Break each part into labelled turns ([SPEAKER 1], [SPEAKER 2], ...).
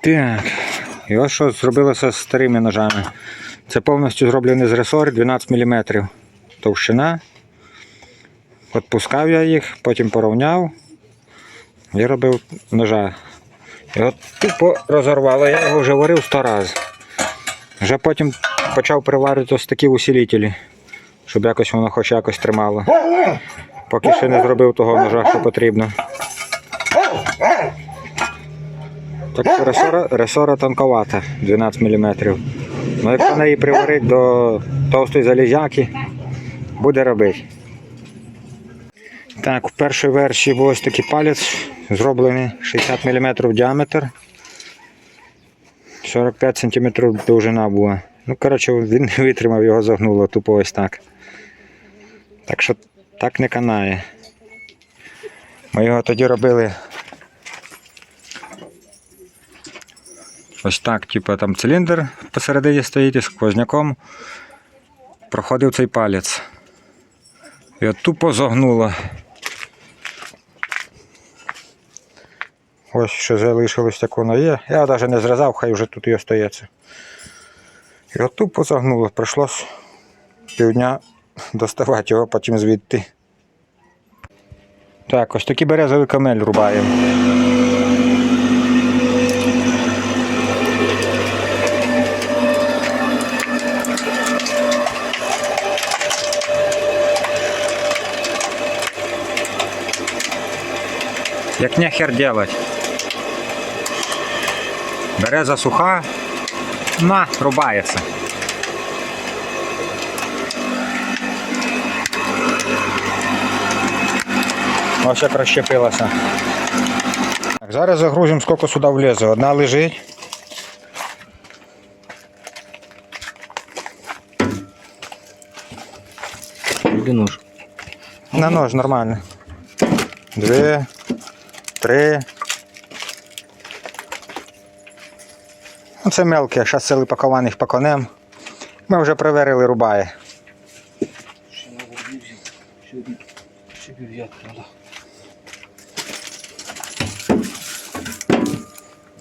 [SPEAKER 1] Так. І ось що зробилося з старими ножами. Це повністю зроблений з ресор 12 мм товщина. Отпускав я їх, потім порівняв і робив ножа. І от тупо розорвало, я його вже варив 100 разів. Вже потім почав приварювати ось такі усилителі, щоб якось воно хоч якось тримало. Поки ще не зробив того ножа, що потрібно. Так що ресора, ресора тонковата, 12 мм. Ну якщо неї приварити до товстої залізяки, буде робити. Так, в першій версії був ось такий палець, зроблений 60 мм діаметр. 45 см довжина була. Ну, коротше, він не витримав, його загнуло тупо ось так. Так що так не канає. Ми його тоді робили ось так, типу там циліндр посередині стоїть із сквозняком. Проходив цей палець. І от тупо загнуло. Ось ще залишилось так воно є. Я навіть не зрізав, хай вже тут і остається. І от тупо загнуло. Прийшлось півдня доставати його потім звідти. Так, ось такий березовий камель рубаємо. Як нехер делать. Береза суха, на, рубається. Ось як розщепилася. Так, зараз загрузимо, скільки сюди влізе. Одна лежить.
[SPEAKER 2] Іди нож.
[SPEAKER 1] На нож нормально. Дві, три. Ну, Це мелкі, зараз сили пакованих паконем. Ми вже проверили рубає.
[SPEAKER 2] Ще треба.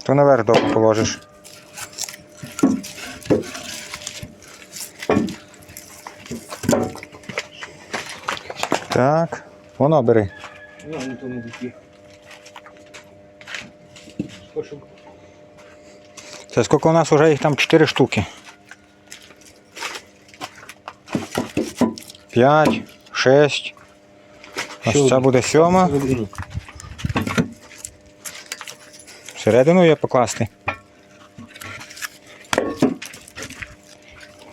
[SPEAKER 1] То наверх довго положиш. Так, воно бери.
[SPEAKER 2] Не тому буті. Сколько?
[SPEAKER 1] Це скільки у нас вже їх там 4 штуки. 5, 6. Ось це буде сьома. Всередину є покласти.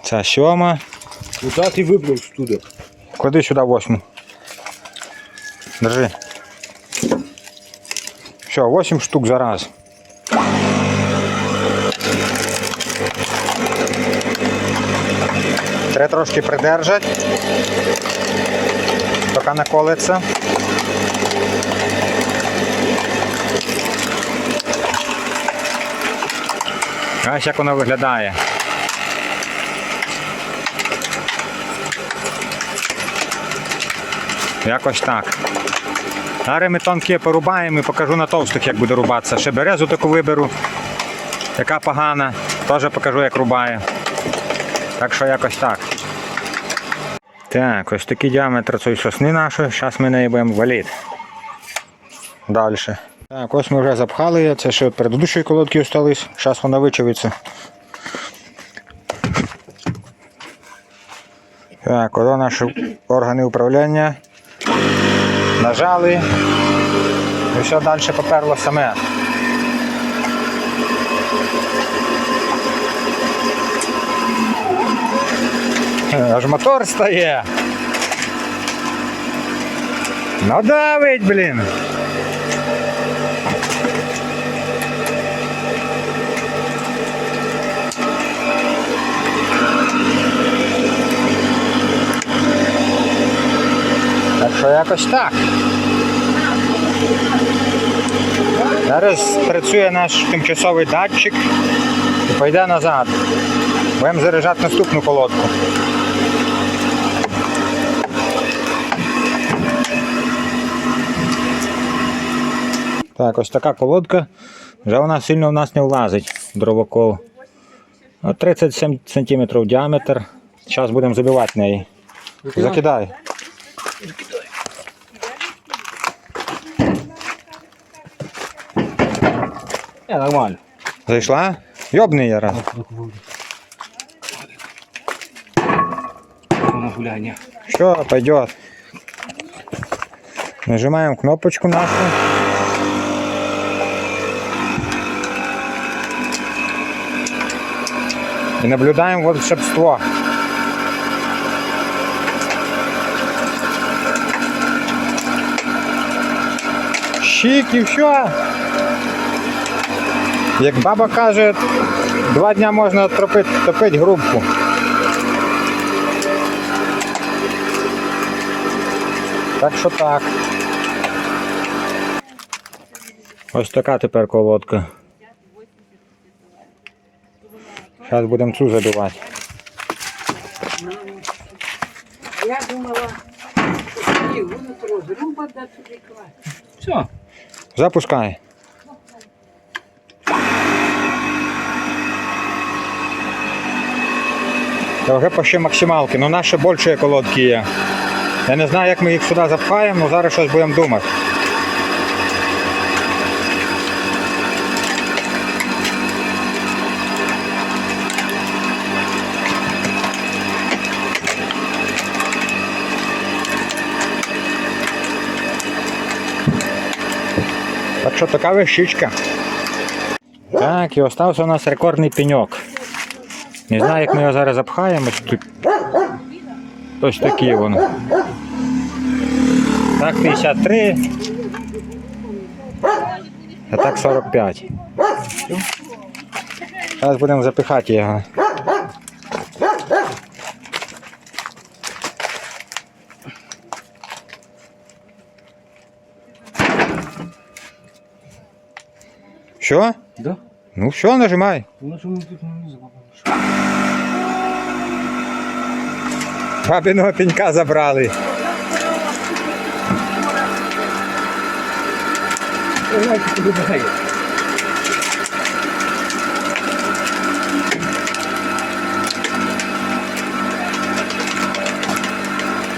[SPEAKER 1] Це сьома.
[SPEAKER 2] Куда ти вибрав туди?
[SPEAKER 1] Клади сюди восьму. Держи. Все, 8 штук за раз. Треба трошки придержати. Поки наколиться. Ось як воно виглядає. Якось так. Зараз ми тонкі порубаємо і покажу на товстих, як буде рубатися. Ще березу таку виберу, яка погана. Теж покажу, як рубає. Так що якось так. Так, ось такий діаметр цієї сосни нашої. Зараз ми неї будемо валити. Далі. Так, ось ми вже запхали її. Це ще предыдущої колодки остались. Зараз вона вичавиться. Так, ось наші органи управління. Нажали. І все далі поперло саме. Аж мотор стає. Ну давить, блін. Так що якось так. Зараз працює наш тимчасовий датчик і пойде назад. Будемо заряджати наступну колодку. Так, ось така колодка Вже вона сильно в нас не влазить, дровокол. 37 см діаметр. Зараз будемо забивати неї. Закидай.
[SPEAKER 2] Не, нормально.
[SPEAKER 1] Зайшла? Йобний я раз. Все, пойдет. Нажимаем кнопочку нашу. И наблюдаем волшебство. Щик і все. Як баба каже, два дня можна топити, топити грубку. Так що так. Ось така тепер колодка. Зараз будемо цю забивати.
[SPEAKER 3] Я думала, що утро зруба да туди класти.
[SPEAKER 2] Все.
[SPEAKER 1] Запускай. Це вже почти максималки, але наші більші колодки є. Я не знаю, як ми їх сюди запхаємо, але зараз щось будемо думати. Так що така вещичка. Так, і остався у нас рекордний пеньок. Не знаю, як ми його зараз запхаємо. Ось такі воно. Так 53. А так 45. Зараз будемо запихати його. Що?
[SPEAKER 2] Да?
[SPEAKER 1] Ну все, нажимай. Бабиного пенька забрали.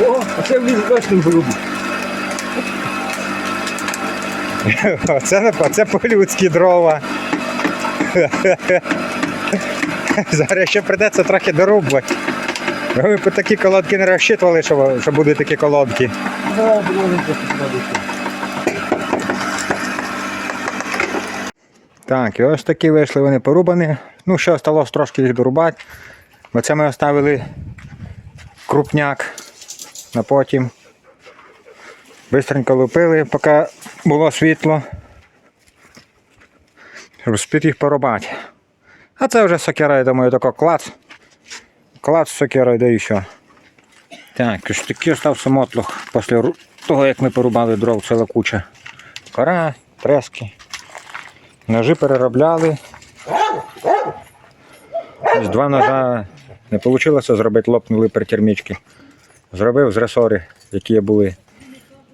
[SPEAKER 2] О, а це вліз точно грубо.
[SPEAKER 1] Оце, оце по-людськи дрова. Зараз ще придеться трохи дорубувати. Ми по такі колодки не розчитували, що, що будуть такі колодки. Так, і ось такі вийшли вони порубані. Ну, ще осталось трошки їх дорубати. Бо це ми оставили крупняк на потім. Бистренько лупили, поки було світло. Щоб спід їх порубати. А це вже сокира, я думаю, тако клац. Клац сокира, де і що. Так, ось такий остався мотлох після того, як ми порубали дров, ціла куча. Кора, трески. Ножи переробляли. Ось два ножа не вийшло зробити, лопнули при термічки. Зробив з ресори, які були.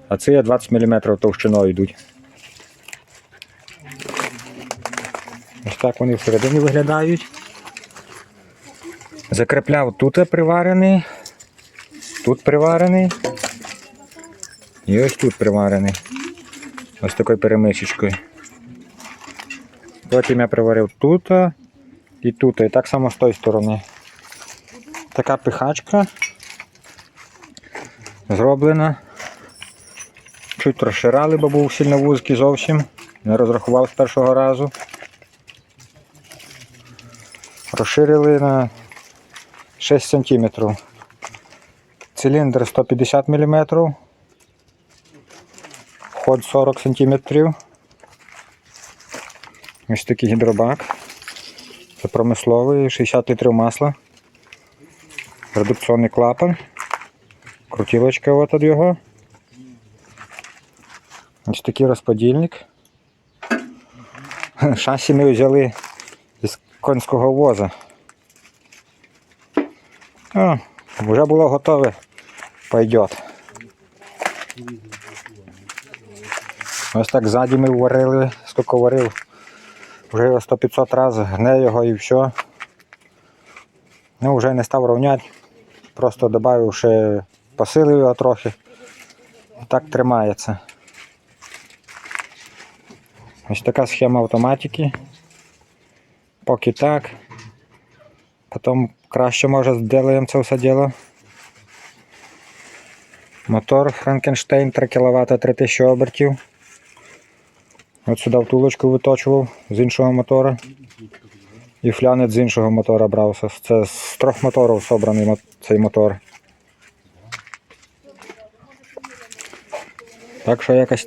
[SPEAKER 1] А це є 20 мм товщиною йдуть. Ось так вони всередині виглядають. Закрепляв тут приварений, тут приварений. І ось тут приварений. Ось такою перемичечкою. Потім я приварив тут і тут, і так само з тої сторони. Така пихачка зроблена. Чуть розширали, бо був сильно вузький зовсім. Не розрахував з першого разу. Розширили на 6 см. Циліндр 150 мм. Вход 40 см. Ось такий гідробак. Це промисловий, 60 літрів масла. Редукційний клапан. Крутілочка от від його. Такий розподільник. Шасі ми взяли із конського воза. О, вже було готове. Пойдет. Ось так ззаді ми варили, скільки варив. Вже його 100-500 разів гне його і все. Ну, вже не став рівняти. Просто додав ще посилив його трохи. Так тримається. Ось така схема автоматики. Поки так. Потім краще може зробимо це все діло. Мотор Франкенштейн 3 кВт 3000 обертів. От сюди втулочку виточував з іншого мотора. І флянець з іншого мотора брався. Це з трьох моторів собраний цей мотор. Так що якось